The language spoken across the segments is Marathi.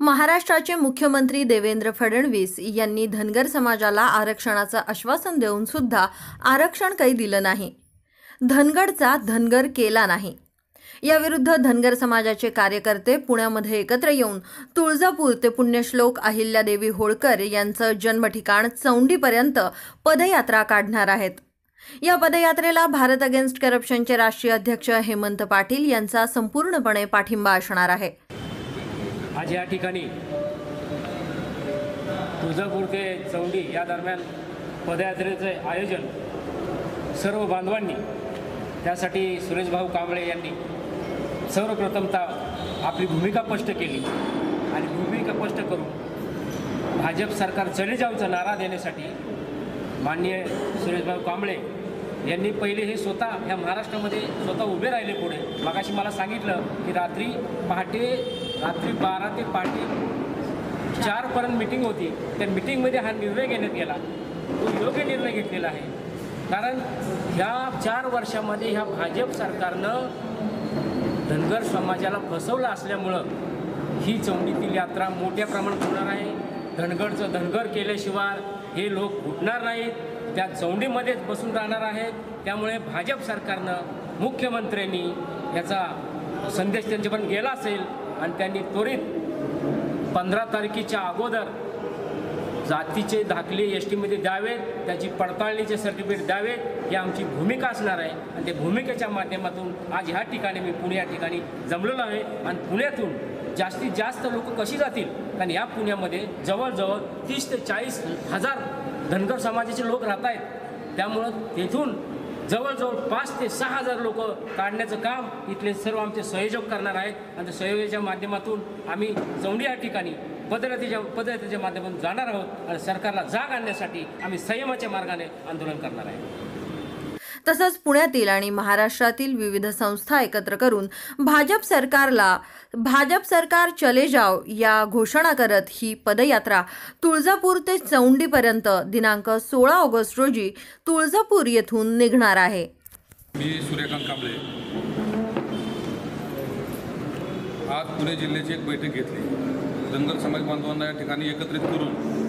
महाराष्ट्राचे मुख्यमंत्री देवेंद्र फडणवीस यांनी धनगर समाजाला आरक्षणाचं आश्वासन देऊन सुद्धा आरक्षण काही दिलं नाही. धनगडचा धनगर केला नाही. याविरुद्ध धनगर समाजाचे कार्यकर्ते पुण्यामध्ये एकत्र येऊन तुळजापूर ते पुण्यश्लोक अहिल्यादेवी होळकर यांचं जन्मठिकाण चौंडीपर्यंत पदयात्रा काढणार आहेत. या पदयात्रेला भारत अगेन्स्ट करप्शनचे राष्ट्रीय अध्यक्ष हेमंत पाटील यांचा संपूर्णपणे पाठिंबा असणार आहे. आज या ठिकाणी तुळजापूर ते चौंडी या दरम्यान पदयात्रेचे आयोजन सर्व बांधवांनी त्यासाठी सुरेशभाऊ कांबळे यांनी सर्वप्रथमतः आपली भूमिका स्पष्ट केली आणि भूमिका स्पष्ट करून भाजप सरकार चले जाऊचा नारा देण्यासाठी माननीय सुरेशभाऊ कांबळे यांनी पहिले हे स्वतः ह्या महाराष्ट्रामध्ये स्वतः उभे राहिले पुढे. मगाशी मला सांगितलं की रात्री पहाटे रात्री बारा ते पहाटे चारपर्यंत मिटिंग होती. त्या मिटिंगमध्ये हा निर्णय घेण्यात गेला. तो योग्य निर्णय घेतलेला आहे. कारण ह्या चार वर्षामध्ये ह्या भाजप सरकारनं धनगर समाजाला फसवलं असल्यामुळं ही चौंडीतील यात्रा मोठ्या प्रमाणात होणार आहे. धनगरचं धनगर केल्याशिवाय हे लोक उठणार नाहीत. त्या चौंडीमध्येच बसून राहणार आहेत. त्यामुळे भाजप सरकारनं मुख्यमंत्र्यांनी याचा संदेश त्यांच्यापर्यंत गेला असेल. आणि त्यांनी त्वरित पंधरा तारखेच्या अगोदर जातीचे दाखले एस टीमध्ये द्यावेत त्याची पडताळणीचे सर्टिफिकेट द्यावेत ही आमची भूमिका असणार आहे. आणि त्या भूमिकेच्या माध्यमातून आज ह्या ठिकाणी मी पुणे या ठिकाणी जमलेलो आहे. आणि पुण्यातून जास्तीत जास्त लोक कशी जातील? कारण या पुण्यामध्ये जवळजवळ तीस ते चाळीस हजार धनगर समाजाचे लोक राहत आहेत त्यामुळं तेथून जवळजवळ पाच ते सहा हजार लोक काढण्याचं काम इथले सर्व आमचे संयोजक करणार आहेत. आणि त्या माध्यमातून आम्ही जवळी या ठिकाणी पदयात्रेच्या पदयात्रेच्या माध्यमातून जाणार आहोत आणि सरकारला जाग आणण्यासाठी आम्ही संयमाच्या मार्गाने आंदोलन करणार आहे. तसंच पुण्यातील आणि महाराष्ट्रातील विविध संस्था एकत्र करून भाजप सरकारला भाजप सरकार चले जाव या घोषणा करत ही पदयात्रा तुळजापूर ते चौंडीपर्यंत दिनांक सोळा ऑगस्ट रोजी तुळजापूर येथून निघणार आहे. मी सूर्यकांत कांबळे. आज पुणे जिल्ह्याची एक बैठक घेतली. धनगर समाज बांधवांना या ठिकाणी एकत्रित करून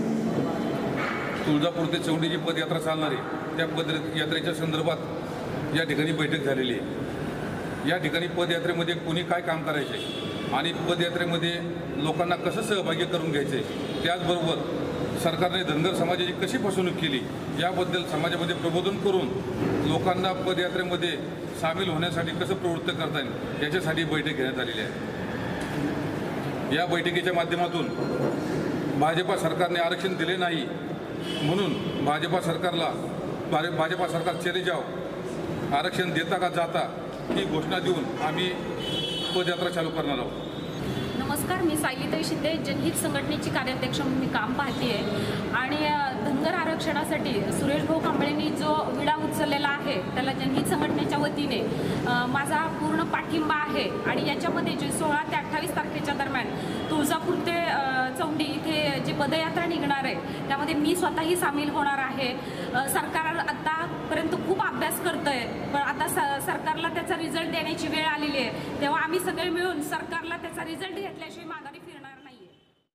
तुळजापूर ते चौंडी जी पदयात्रा चालणार आहे. त्या पदयात्रेच्या संदर्भात या ठिकाणी बैठक झालेली आहे. या ठिकाणी पदयात्रेमध्ये कोणी काय काम करायचे? आणि पदयात्रेमध्ये लोकांना कसं सहभागी करून घ्यायचे? त्याचबरोबर सरकारने धनगर समाजाची कशी फसवणूक केली? याबद्दल समाजामध्ये प्रबोधन करून लोकांना पदयात्रेमध्ये सामील होण्यासाठी कसं प्रवृत्त करता येईल? याच्यासाठी बैठक घेण्यात आलेली आहे. या बैठकीच्या माध्यमातून भाजपा सरकारने आरक्षण दिले नाही. म्हणून भाजपा सरकारला भाजपा सरकार चले जाव आरक्षण देता का जाता ही घोषणा देऊन आम्ही पदयात्रा चालू करणार आहोत. नमस्कार मी सायलीताई शिंदे जनहित संघटनेची कार्याध्यक्ष म्हणून मी काम पाहते आहे आणि धनगर आरक्षणासाठी सुरेश भाऊ कांबळेंनी जो विडा उचललेला आहे त्याला जनहित संघटनेच्या वतीने माझा पूर्ण पाठिंबा आहे आणि याच्यामध्ये जे सोळा ते अठ्ठावीस तारखेच्या दरम्यान तुळजापूर ते चौंडी इथे जी पदयात्रा निघणार आहे त्यामध्ये मी स्वतःही सामील होणार आहे. सरकार आतापर्यंत खूप अभ्यास करतंय पण आता स- सरकारला त्याचा रिझल्ट देण्याची वेळ आलेली आहे. तेव्हा आम्ही सगळे मिळून सरकारला त्याचा रिझल्ट घेतल्याशिवाय माघारी फिर